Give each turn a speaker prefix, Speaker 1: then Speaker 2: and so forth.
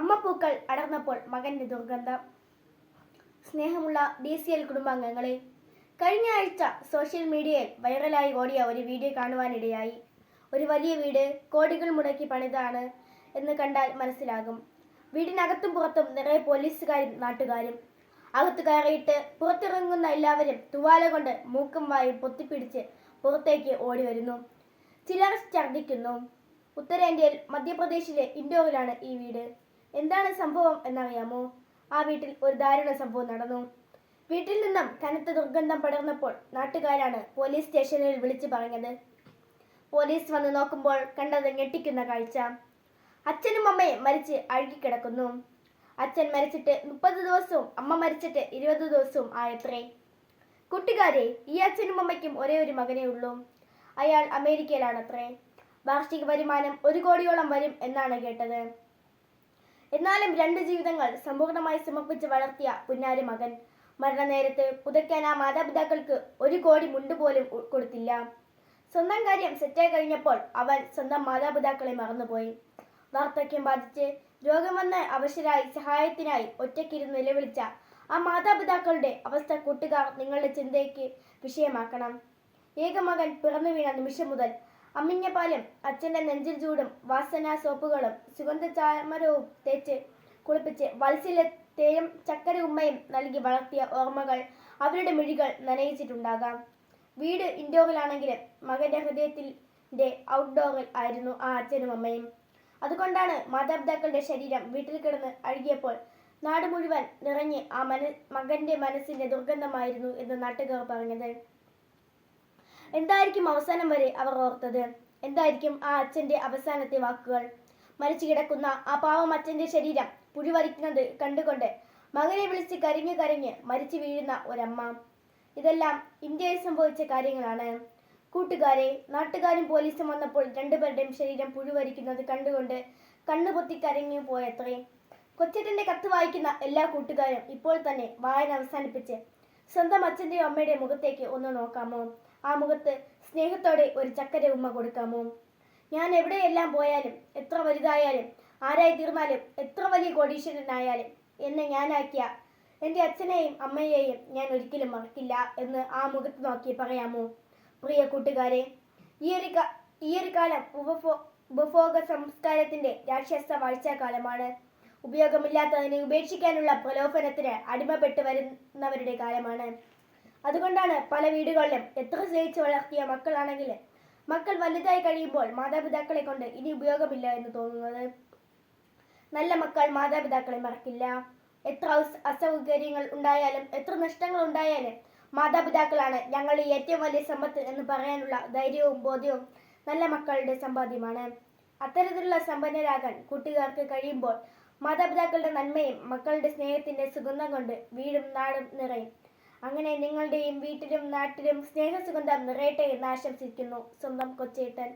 Speaker 1: അമ്മപ്പൂക്കൾ അടർന്നപ്പോൾ മകന്റെ ദുർഗന്ധം. സ്നേഹമുള്ള ഡി സി എൽ കുടുംബാംഗങ്ങളെ കഴിഞ്ഞ ആഴ്ച സോഷ്യൽ മീഡിയയിൽ വൈറലായി ഓടിയ ഒരു വീഡിയോ കാണുവാനിടയായി. ഒരു വലിയ വീട് കോടികൾ മുടക്കി പണിതാണ് എന്ന് കണ്ടാൽ മനസ്സിലാകും. വീടിനകത്തും പുറത്തും നിറയെ പോലീസുകാരും നാട്ടുകാരും. അകത്ത് കയറിയിട്ട് പുറത്തിറങ്ങുന്ന എല്ലാവരും തുവാല കൊണ്ട് മൂക്കും വായും പൊത്തിപ്പിടിച്ച് പുറത്തേക്ക് ഓടി വരുന്നു ചിലർ ഛർദ്ദിക്കുന്നു. ഉത്തരേന്ത്യയിൽ മധ്യപ്രദേശിലെ ഇൻഡോറിലാണ് ഈ വീട്. എന്താണ് സംഭവം എന്നറിയാമോ? ആ വീട്ടിൽ ഒരു ദാരുണ സംഭവം നടന്നു. വീട്ടിൽ നിന്നും കനത്ത ദുർഗന്ധം പടർന്നപ്പോൾ നാട്ടുകാരാണ് പോലീസ് സ്റ്റേഷനിൽ വിളിച്ചു പറഞ്ഞത്. പോലീസ് വന്ന് നോക്കുമ്പോൾ കണ്ടത് ഞെട്ടിക്കുന്ന കാഴ്ച. അച്ഛനും അമ്മയും മരിച്ച് അഴുകിക്കിടക്കുന്നു. അച്ഛൻ മരിച്ചിട്ട് മുപ്പത് ദിവസവും അമ്മ മരിച്ചിട്ട് ഇരുപത് ദിവസവും ആയത്രേ. കൂട്ടുകാരെ ഈ അച്ഛനും അമ്മയ്ക്കും ഒരേ ഒരു മകനേ ഉള്ളൂ. അയാൾ അമേരിക്കയിലാണത്രേ. വാർഷിക വരുമാനം ഒരു കോടിയോളം വരും എന്നാണ് കേട്ടത്. എന്നാലും രണ്ട് ജീവിതങ്ങൾ സമ്പൂർണമായി സമർപ്പിച്ച് വളർത്തിയ പുന്നാരി മകൻ. മരണനേരത്ത് പുതയ്ക്കാൻ ആ മാതാപിതാക്കൾക്ക് ഒരു കോടി മുണ്ട് പോലും കൊടുത്തില്ല. സ്വന്തം കാര്യം സെറ്റായി കഴിഞ്ഞപ്പോൾ അവൻ സ്വന്തം മാതാപിതാക്കളെ മറന്നുപോയി. വാർദ്ധക്യം ബാധിച്ച് രോഗം വന്ന് അവശരായി സഹായത്തിനായി ഒറ്റയ്ക്കിരുന്ന് നിലവിളിച്ച ആ മാതാപിതാക്കളുടെ അവസ്ഥ കൂട്ടുകാർ നിങ്ങളുടെ ചിന്തയ്ക്ക് വിഷയമാക്കണം. ഏകമകൻ പിറന്നു വീണ നിമിഷം മുതൽ അമ്മിഞ്ഞ പാലും അച്ഛന്റെ നെഞ്ചിൽ ചൂടും വാസന സോപ്പുകളും സുഗന്ധ ചാമരവും തേച്ച് കുളിപ്പിച്ച് വത്സലത്തെയും ചക്കര ഉമ്മയും നൽകി വളർത്തിയ ഓർമ്മകൾ അവരുടെ മിഴികൾ നനയിച്ചിട്ടുണ്ടാകാം. വീട് ഇൻഡോറിലാണെങ്കിലും മകന്റെ ഹൃദയത്തിന്റെ ഔട്ട്ഡോറിൽ ആയിരുന്നു ആ അച്ഛനും അമ്മയും. അതുകൊണ്ടാണ് മാതാപിതാക്കളുടെ ശരീരം വീട്ടിൽ കിടന്ന് അഴുകിയപ്പോൾ നാട് മുഴുവൻ നിറഞ്ഞ് ആ മന മകന്റെ മനസ്സിന്റെ ദുർഗന്ധമായിരുന്നു എന്ന് നാട്ടുകാർ പറഞ്ഞത്. എന്തായിരിക്കും അവസാനം വരെ അവർ ഓർത്തത്? എന്തായിരിക്കും ആ അച്ഛന്റെ അവസാനത്തെ വാക്കുകൾ? മരിച്ചു കിടക്കുന്ന ആ പാവം അച്ഛന്റെ ശരീരം പുഴുവരിക്കുന്നത് കണ്ടുകൊണ്ട് മകനെ വിളിച്ച് കരഞ്ഞു കരഞ്ഞ് മരിച്ചു വീഴുന്ന ഒരമ്മ. ഇതെല്ലാം ഇന്ത്യയിൽ സംഭവിച്ച കാര്യങ്ങളാണ്. കൂട്ടുകാരെ നാട്ടുകാരും പോലീസും വന്നപ്പോൾ രണ്ടുപേരുടെയും ശരീരം പുഴുവരിക്കുന്നത് കണ്ടുകൊണ്ട് കണ്ണു പൊത്തി കരഞ്ഞു പോയത്രേ. കൊച്ചേട്ടന്റെ കത്ത് വായിക്കുന്ന എല്ലാ കൂട്ടുകാരും ഇപ്പോൾ തന്നെ വായന അവസാനിപ്പിച്ച് സ്വന്തം അച്ഛന്റെയും അമ്മയുടെയും മുഖത്തേക്ക് ഒന്ന് നോക്കാമോ? ആ മുഖത്ത് സ്നേഹത്തോടെ ഒരു ചക്കര ഉമ്മ കൊടുക്കാമോ? ഞാൻ എവിടെയെല്ലാം പോയാലും എത്ര വലുതായാലും ആരായി തീർന്നാലും എത്ര വലിയ കോടീശ്വരനായാലും എന്നെ ഞാനാക്കിയ എന്റെ അച്ഛനെയും അമ്മയെയും ഞാൻ ഒരിക്കലും മറക്കില്ല എന്ന് ആ മുഖത്ത് നോക്കി പറയാമോ? പ്രിയ കൂട്ടുകാരെ ഈയൊരു ഈയൊരു കാലം ഉപഭോ ഉപഭോഗ സംസ്കാരത്തിന്റെ രാക്ഷസ വാഴ്ചാകാലമാണ്. ഉപയോഗമില്ലാത്തതിനെ ഉപേക്ഷിക്കാനുള്ള പ്രലോഭനത്തിന് അടിമപ്പെട്ട് വരുന്നവരുടെ കാലമാണ്. അതുകൊണ്ടാണ് പല വീടുകളിലും എത്ര സ്നേഹിച്ച് വളർത്തിയ മക്കളാണെങ്കിൽ മക്കൾ വലുതായി കഴിയുമ്പോൾ മാതാപിതാക്കളെ കൊണ്ട് ഇനി ഉപയോഗമില്ല എന്ന് തോന്നുന്നത്. നല്ല മക്കൾ മാതാപിതാക്കളെ മറക്കില്ല. എത്ര അസൗകര്യങ്ങൾ ഉണ്ടായാലും എത്ര നഷ്ടങ്ങൾ ഉണ്ടായാലും മാതാപിതാക്കളാണ് ഞങ്ങളുടെ ഏറ്റവും വലിയ സമ്പത്ത് എന്ന് പറയാനുള്ള ധൈര്യവും ബോധ്യവും നല്ല മക്കളുടെ സമ്പാദ്യമാണ്. അത്തരത്തിലുള്ള സമ്പന്നരാകാൻ കുട്ടികൾക്ക് കഴിയുമ്പോൾ മാതാപിതാക്കളുടെ നന്മയും മക്കളുടെ സ്നേഹത്തിന്റെ സുഗന്ധം കൊണ്ട് വീടും നാടും നിറയും. അങ്ങനെ നിങ്ങളുടെയും വീട്ടിലും നാട്ടിലും സ്നേഹസുഗന്ധം നിറയട്ടെ എന്ന് ആശംസിക്കുന്നു. സ്വന്തം കൊച്ചേട്ടൻ.